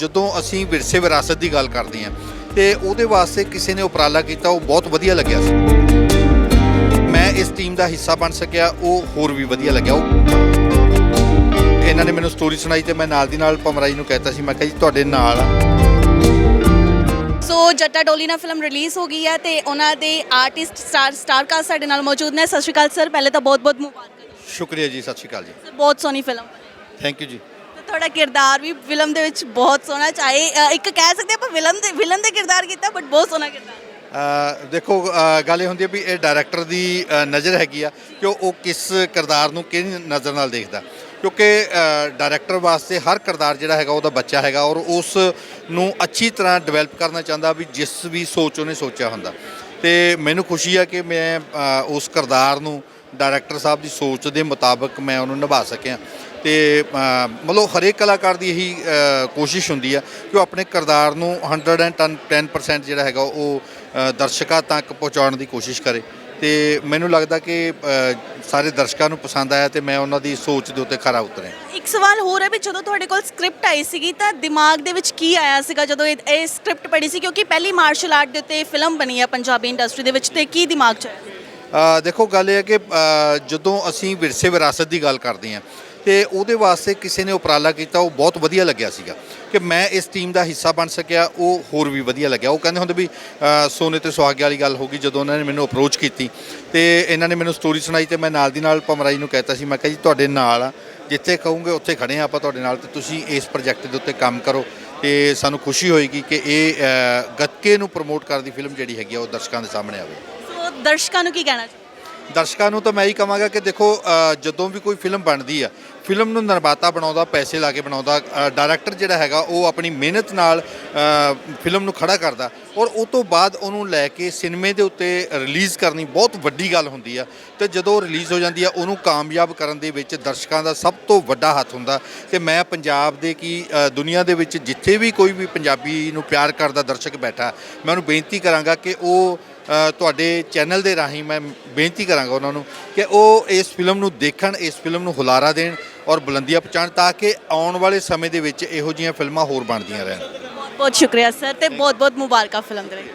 ਜਦੋਂ ਅਸੀਂ ਵਿਰਸੇ ਵਿਰਾਸਤ ਦੀ ਗੱਲ ਕਰਦੇ ਹਾਂ ਤੇ ਉਹਦੇ ਵਾਸਤੇ ਕਿਸੇ ਨੇ ਉਪਰਾਲਾ ਕੀਤਾ ਉਹ ਬਹੁਤ ਵਧੀਆ ਲੱਗਿਆ ਸੀ। ਮੈਂ ਇਸ ਟੀਮ ਦਾ ਹਿੱਸਾ ਬਣ ਸਕਿਆ ਉਹ ਹੋਰ ਵੀ ਵਧੀਆ ਲੱਗਿਆ। ਉਹ ਇਹਨਾਂ ਨੇ ਮੈਨੂੰ ਸਟੋਰੀ ਸੁਣਾਈ ਤੇ ਮੈਂ ਨਾਲ ਦੀ ਨਾਲ ਪਮਰਾਈ ਨੂੰ ਕਹਿਤਾ ਸੀ ਮੈਂ ਕਿਹਾ ਜੀ ਤੁਹਾਡੇ ਨਾਲ ਆ। ਸੋ ਜੱਟਾ ਡੋਲੀ ਨਾਲ ਫਿਲਮ ਰਿਲੀਜ਼ ਹੋ ਗਈ ਹੈ ਤੇ ਉਹਨਾਂ ਦੇ ਆਰਟਿਸਟ ਸਟਾਰ ਸਟਾਰ ਕਾਸਟ ਸਾਡੇ ਨਾਲ ਮੌਜੂਦ ਨੇ। ਸਤਿ ਸ਼੍ਰੀ ਅਕਾਲ ਸਰ ਪਹਿਲੇ ਤਾਂ ਬਹੁਤ-ਬਹੁਤ ਮੁਬਾਰਕਾਂ। ਸ਼ੁਕਰੀਆ ਜੀ ਸਤਿ ਸ਼੍ਰੀ ਅਕਾਲ ਜੀ। ਬਹੁਤ ਸੋਹਣੀ ਫਿਲਮ ਥੈਂਕ ਯੂ ਜੀ। ਤੁਹਾਡਾ ਕਿਰਦਾਰ ਵੀ ਫਿਲਮ ਦੇ ਵਿੱਚ ਬਹੁਤ ਸੋਹਣਾ ਚਾਹੇ ਅ, ਇੱਕ ਕਹਿ ਸਕਦੇ ਆਪਾਂ ਵਿਲਨ ਦੇ ਵਿਲਨ ਦੇ ਕਿਰਦਾਰ ਕੀਤਾ ਬਟ ਬਹੁਤ ਸੋਹਣਾ ਕਿਰਦਾਰ। ਅ, ਦੇਖੋ ਅ, ਗੱਲ ਇਹ ਹੁੰਦੀ ਹੈ ਵੀ ਇਹ ਡਾਇਰੈਕਟਰ ਦੀ ਅ, ਨਜ਼ਰ ਹੈਗੀ ਆ ਕਿ ਉਹ ਉਹ ਕਿਸ ਕਿਰਦਾਰ ਨੂੰ ਕਿਹੜੀ ਨਜ਼ਰ ਨਾਲ ਦੇਖਦਾ। ਕਿਉਂਕਿ ਅ, ਡਾਇਰੈਕਟਰ ਵਾਸਤੇ ਹਰ ਕਿਰਦਾਰ ਜਿਹੜਾ ਹੈਗਾ ਉਹਦਾ ਬੱਚਾ ਹੈਗਾ ਔਰ ਉਸ ਨੂੰ ਅੱਛੀ ਤਰ੍ਹਾਂ ਡਿਵੈਲਪ ਕਰਨਾ ਚਾਹੁੰਦਾ ਵੀ ਜਿਸ ਵੀ ਸੋਚ ਉਹਨੇ ਸੋਚਿਆ ਹੁੰਦਾ। ਤੇ ਮੈਨੂੰ ਖੁਸ਼ੀ ਆ ਕਿ ਮੈਂ ਅ, ਉਸ ਕਿਰਦਾਰ ਨੂੰ ਡਾਇਰੈਕਟਰ ਸਾਹਿਬ ਦੀ ਸੋਚ ਦੇ ਮੁਤਾਬਕ ਮੈਂ ਉਹਨੂੰ ਨਿਭਾ ਸਕਿਆ। ਤੇ ਮਤਲਬ ਹਰੇਕ ਕਲਾਕਾਰ ਦੀ ਇਹੀ ਕੋਸ਼ਿਸ਼ ਹੁੰਦੀ ਆ ਕਿ ਉਹ ਆਪਣੇ ਕਿਰਦਾਰ ਨੂੰ 110% ਜਿਹੜਾ ਹੈਗਾ ਉਹ ਦਰਸ਼ਕਾਂ ਤੱਕ ਪਹੁੰਚਾਉਣ ਦੀ ਕੋਸ਼ਿਸ਼ ਕਰੇ। ਤੇ ਮੈਨੂੰ ਲੱਗਦਾ ਕਿ ਸਾਰੇ ਦਰਸ਼ਕਾਂ ਨੂੰ ਪਸੰਦ ਆਇਆ ਤੇ ਮੈਂ ਉਹਨਾਂ ਦੀ ਸੋਚ ਦੇ ਉੱਤੇ ਖਰਾ ਉਤਰਿਆ। ਇੱਕ ਸਵਾਲ ਹੋਰ ਹੈ ਵੀ ਜਦੋਂ ਤੁਹਾਡੇ ਕੋਲ ਸਕ੍ਰਿਪਟ ਆਈ ਸੀਗੀ ਤਾਂ ਦਿਮਾਗ ਦੇ ਵਿੱਚ ਕੀ ਆਇਆ ਸੀਗਾ ਜਦੋਂ ਇਹ ਇਹ ਸਕ੍ਰਿਪਟ ਪੜ੍ਹੀ ਸੀ? ਕਿਉਂਕਿ ਪਹਿਲੀ ਮਾਰਸ਼ਲ ਆਰਟ ਦੇ ਉੱਤੇ ਫਿਲਮ ਬਣੀ ਹੈ ਪੰਜਾਬੀ ਇੰਡਸਟਰੀ ਦੇ ਵਿੱਚ ਤੇ ਕੀ ਦਿਮਾਗ 'ਚ ਆਇਆ? ਦੇਖੋ ਗੱਲ ਇਹ ਹੈ ਕਿ ਜਦੋਂ ਅਸੀਂ ਵਿਰਸੇ ਵਿਰਾਸਤ ਦੀ ਗੱਲ ਕਰਦੇ ਹਾਂ ਤੇ ਉਹਦੇ ਵਾਸਤੇ ਕਿਸੇ ਨੇ ਉਪਰਾਲਾ ਕੀਤਾ ਉਹ ਬਹੁਤ ਵਧੀਆ ਲੱਗਿਆ ਸੀਗਾ ਕਿ ਮੈਂ ਇਸ ਟੀਮ ਦਾ ਹਿੱਸਾ ਬਣ ਸਕਿਆ ਉਹ ਹੋਰ ਵੀ ਵਧੀਆ ਲੱਗਿਆ। ਉਹ ਕਹਿੰਦੇ ਹੁੰਦੇ ਵੀ ਸੋਨੇ ਤੇ ਸੁਹਾਗੇ ਵਾਲੀ ਗੱਲ ਹੋ ਗਈ ਜਦੋਂ ਉਹਨਾਂ ਨੇ ਮੈਨੂੰ ਅਪਰੋਚ ਕੀਤੀ ਤੇ ਇਹਨਾਂ ਨੇ ਮੈਨੂੰ ਸਟੋਰੀ ਸੁਣਾਈ ਤੇ ਮੈਂ ਨਾਲ ਦੀ ਨਾਲ ਪਮਰਾਈ ਨੂੰ ਕਹਿਤਾ ਸੀ ਮੈਂ ਕਿਹਾ ਜੀ ਤੁਹਾਡੇ ਨਾਲ ਆ ਜਿੱਥੇ ਕਹੋਗੇ ਉੱਥੇ ਖੜੇ ਆ ਆਪਾਂ ਤੁਹਾਡੇ ਨਾਲ ਤੇ ਤੁਸੀਂ ਇਸ ਪ੍ਰੋਜੈਕਟ ਦੇ ਉੱਤੇ ਕੰਮ ਕਰੋ ਤੇ ਸਾਨੂੰ ਖੁਸ਼ੀ ਹੋਏਗੀ ਕਿ ਇਹ ਅ, ਗੱਤਕੇ ਨੂੰ ਪ੍ਰਮੋਟ ਕਰਦੀ ਫਿਲਮ ਜਿਹੜੀ ਹੈਗੀ ਆ ਉਹ ਦਰਸ਼ਕਾਂ ਦੇ ਸਾਹਮਣੇ ਆਵੇ। ਸੋ ਦਰਸ਼ਕਾਂ ਨੂੰ ਕੀ ਕਹਿਣਾ ਦਰਸ਼ਕਾਂ ਨੂੰ ਤਾਂ ਮੈਂ ਹੀ ਕਹਾਂਗਾ ਕਿ ਦੇਖੋ ਜਦੋਂ ਵੀ ਕੋਈ ਫਿਲਮ ਬਣਦੀ ਆ, ਫਿਲਮ ਨੂੰ ਨਿਰਮਾਤਾ ਬਣਾਉਂਦਾ, ਪੈਸੇ ਲਾ ਕੇ ਬਣਾਉਂਦਾ ਡਾਇਰੈਕਟਰ ਜਿਹੜਾ ਹੈਗਾ, ਉਹ ਆਪਣੀ ਮਿਹਨਤ ਨਾਲ ਫਿਲਮ ਨੂੰ ਖੜਾ ਕਰਦਾ। ਔਰ ਉਸ ਤੋਂ ਬਾਅਦ ਉਹਨੂੰ ਲੈ ਕੇ ਸਿਨੇਮੇ ਦੇ ਉੱਤੇ ਰਿਲੀਜ਼ ਕਰਨੀ ਬਹੁਤ ਵੱਡੀ ਗੱਲ ਹੁੰਦੀ ਆ। ਤੇ ਜਦੋਂ ਰਿਲੀਜ਼ ਹੋ ਜਾਂਦੀ ਆ, ਉਹਨੂੰ ਕਾਮਯਾਬ ਕਰਨ ਦੇ ਵਿੱਚ ਦਰਸ਼ਕਾਂ ਦਾ ਸਭ ਤੋਂ ਵੱਡਾ ਹੱਥ ਹੁੰਦਾ। ਤੇ ਮੈਂ ਪੰਜਾਬ ਦੇ ਕੀ ਦੁਨੀਆ ਦੇ ਵਿੱਚ ਜਿੱਥੇ ਵੀ ਕੋਈ ਵੀ ਪੰਜਾਬੀ ਨੂੰ ਪਿਆਰ ਕਰਦਾ ਦਰਸ਼ਕ ਬੈਠਾ, ਮੈਂ ਉਹਨੂੰ ਬੇਨਤੀ ਕਰਾਂਗਾ ਕਿ ਉਹ ਤੁਹਾਡੇ ਚੈਨਲ ਦੇ ਰਾਹੀਂ ਮੈਂ ਬੇਨਤੀ ਕਰਾਂਗਾ ਉਹਨਾਂ ਨੂੰ ਕਿ ਉਹ ਇਸ ਫਿਲਮ ਨੂੰ ਦੇਖਣ, ਇਸ ਫਿਲਮ ਨੂੰ ਹੁਲਾਰਾ ਦੇਣ ਔਰ ਬੁਲੰਦੀਆਂ ਪਹੁੰਚਾਉਣ ਤਾਂ ਕਿ ਆਉਣ ਵਾਲੇ ਸਮੇਂ ਦੇ ਵਿੱਚ ਇਹੋ ਜਿਹੀਆਂ ਫਿਲਮਾਂ ਹੋਰ ਬਣਦੀਆਂ ਰਹਿਣ। ਬਹੁਤ ਬਹੁਤ ਸ਼ੁਕਰੀਆ, ਸਰ, ਤੇ ਬਹੁਤ ਬਹੁਤ ਮੁਬਾਰਕਾਂ ਫਿਲਮ ਦੇ ਲਈ।